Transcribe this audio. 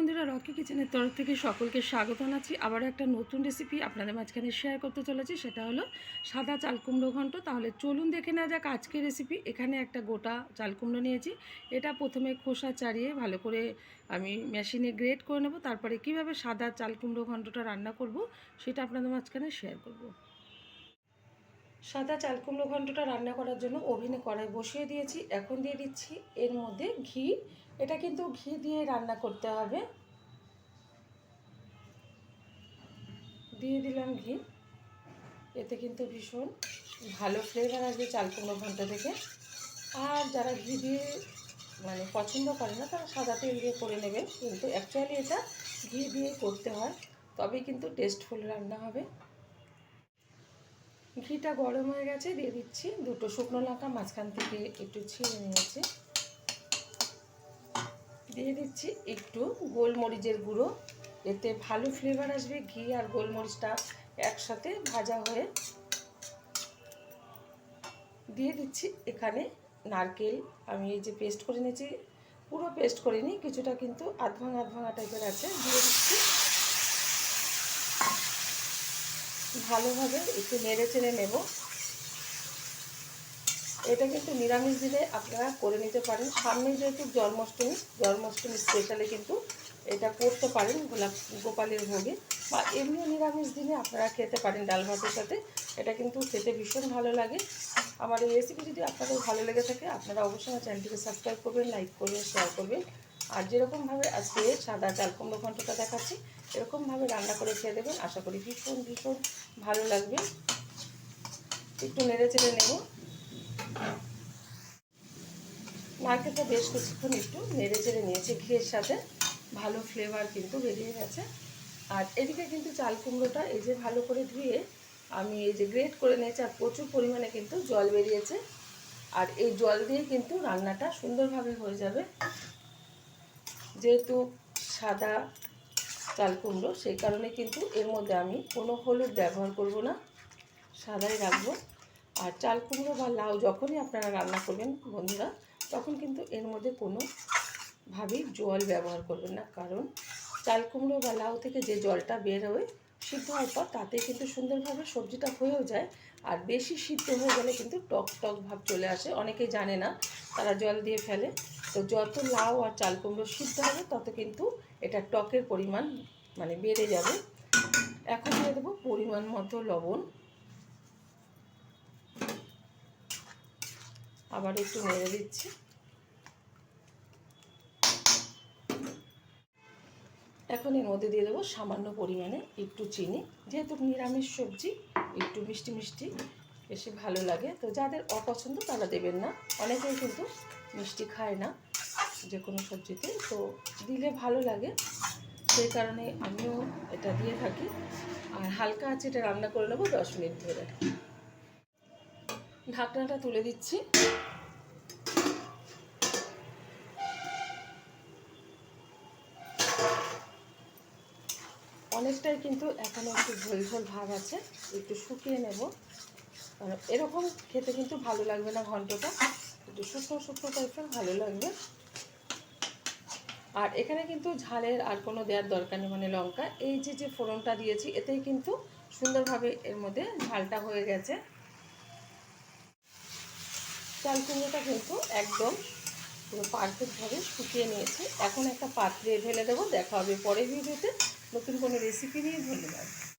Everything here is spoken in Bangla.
বন্ধুরা রকি কিচেনের তরফ থেকে সকলকে স্বাগত জানাচ্ছি। আবারও একটা নতুন রেসিপি আপনাদের মাঝখানে শেয়ার করতে চলেছি, সেটা হলো সাদা চাল কুমড়ো ঘন্ট। তাহলে চলুন দেখে নেওয়া যাক আজকের রেসিপি এখানে একটা গোটা চাল কুমড়ো নিয়েছি। এটা প্রথমে খোসা চাড়িয়ে ভালো করে আমি মেশিনে গ্রেড করে নেব। তারপরে কীভাবে সাদা চাল কুমড়ো ঘন্টটা রান্না করব, সেটা আপনাদের মাঝখানে শেয়ার করব। সাদা চাল কুমড়ো ঘন্টটা রান্না করার জন্য ওভেনে কড়াই বসিয়ে দিয়েছি। এখন দিয়ে দিচ্ছি এর মধ্যে ঘি। এটা কিন্তু ঘি দিয়ে রান্না করতে হবে। দিয়ে দিলাম ঘি। এতে কিন্তু ভীষণ ভালো ফ্লেভার আসবে চাল কুমড়ো ঘন্ট থেকে। আর যারা ঘি দিয়ে মানে পছন্দ করে না, তারা সাদা তেল দিয়ে করে নেবে। কিন্তু অ্যাকচুয়ালি এটা ঘি দিয়ে করতে হয় তবে কিন্তু টেস্টফুল রান্না হবে। ঘিটা গরম হয়ে গেছে, দিয়ে দিচ্ছি দুটো শুকনো লঙ্কা, মাঝখান থেকে একটু ছিঁড়ে নিয়েছি। দিয়ে দিচ্ছি একটু গোলমরিচের গুঁড়ো, এতে ভালো ফ্লেভার আসবে ঘি আর গোলমরিচটা একসাথে ভাজা হয়ে। দিয়ে দিচ্ছি এখানে নারকেল, আমি এই যে পেস্ট করে নিয়েছি, পুরো পেস্ট করিনি, কিছুটা কিন্তু আধ ভাঙা আধ ভাঙা টাইপের আছে, দিয়ে দিচ্ছি ভালোভাবে একটু নেড়ে চেড়ে নেব। এটা কিন্তু নিরামিষ দিনে আপনারা করে নিতে পারেন। সামনে যেহেতু জন্মাষ্টমী জন্মাষ্টমী স্পেশালে কিন্তু এটা করতে পারেন গোলাপ, গোপালের ভোগে। বা এমনিও নিরামিষ দিনে আপনারা খেতে পারেন ডাল ভাতের সাথে। এটা কিন্তু খেতে ভীষণ ভালো লাগে। আমার এই রেসিপি যদি আপনাদের ভালো লেগে থাকে, আপনারা অবশ্যই আমার চ্যানেলটিকে সাবস্ক্রাইব করবেন লাইক করবেন শেয়ার করবেন। আর যেরকমভাবে আজকে সাদা চাল কুমড়ো ঘন্টটা দেখাচ্ছি এরকমভাবে রান্না করে খেয়ে দেবেন। আশা করি ভীষণ ভীষণ ভালো লাগবে। একটু নেড়ে চেড়ে নেব। নারকেলটা বেশ কিছুক্ষণ একটু নেড়ে চেড়ে নিয়েছি ঘিয়ের সাথে। ভালো ফ্লেভার কিন্তু বেরিয়ে গেছে। আর এদিকে কিন্তু চাল কুমড়োটা এই যে ভালো করে ধুয়ে আমি এই যে গ্রেট করে নিয়েছি আর প্রচুর পরিমাণে কিন্তু জল বেরিয়েছে। আর এই জল দিয়ে কিন্তু রান্নাটা সুন্দরভাবে হয়ে যাবে। যেহেতু সাদা চাল কুমড়ো, সেই কারণে কিন্তু এর মধ্যে আমি কোনো হলুদ ব্যবহার করব না। সাদাই রাখব। আর চাল কুমড়ো বা লাউ যখনই আপনারা রান্না করবেন বন্ধুরা, তখন কিন্তু এর মধ্যে কোনোভাবেই জল ব্যবহার করবেন না। কারণ চাল কুমড়ো বা লাউ থেকে যে জলটা বের হবে সিদ্ধ হওয়ার পর তাতে কিন্তু সুন্দরভাবে সবজিটা হয়েও যায়। আর বেশি সিদ্ধ হয়ে গেলে কিন্তু টক টক ভাব চলে আসে। অনেকেই জানে না, তারা জল দিয়ে ফেলে। তো যত লাউ আর চাল কুমড়ো সিদ্ধ হবে, তত কিন্তু এটা টকের পরিমাণ মানে বেড়ে যাবে। এখন দিয়ে দেবো পরিমাণ মতো লবণ। আবার একটু নেড়ে দিচ্ছি। এখন এর মধ্যে দিয়ে দেবো সামান্য পরিমাণে একটু চিনি। যেহেতু নিরামিষ সবজি একটু মিষ্টি মিষ্টি বেশি ভালো লাগে। তো যাদের অপছন্দ তারা দেবেন না। অনেকেই কিন্তু মিষ্টি খায় না যে কোনো সবজিতে। তো দিলে ভালো লাগে। সেই কারণে আমিও এটা দিয়ে থাকি। আর হালকা আছে এটা রান্না করে নেব দশ মিনিট ধরে। ঢাকনাটা তুলে দিচ্ছি। অনেকটাই কিন্তু এখনও একটু ঝোল ঝোল ভাব আছে, একটু শুকিয়ে নেব। কারণ এরকম খেতে কিন্তু ভালো লাগবে না ঘন্টটা, একটু শুকনো শুকনো টাইপের ভালো লাগবে। আর এখানে কিন্তু ঝালের আর কোনো দেওয়ার দরকার নেই মানে লঙ্কা। এই যে যে ফোড়নটা দিয়েছি, এতেই কিন্তু সুন্দরভাবে এর মধ্যে ঝালটা হয়ে গেছে। চাল কুমড়োটা কিন্তু একদম পুরো পারফেক্টভাবে শুকিয়ে নিয়েছি। এখন একটা পাত্রে ঢেলে দেবো, দেখা হবে পরের ভিডিওতে। নতুন কোনো রেসিপি নিয়ে ধন্যবাদ।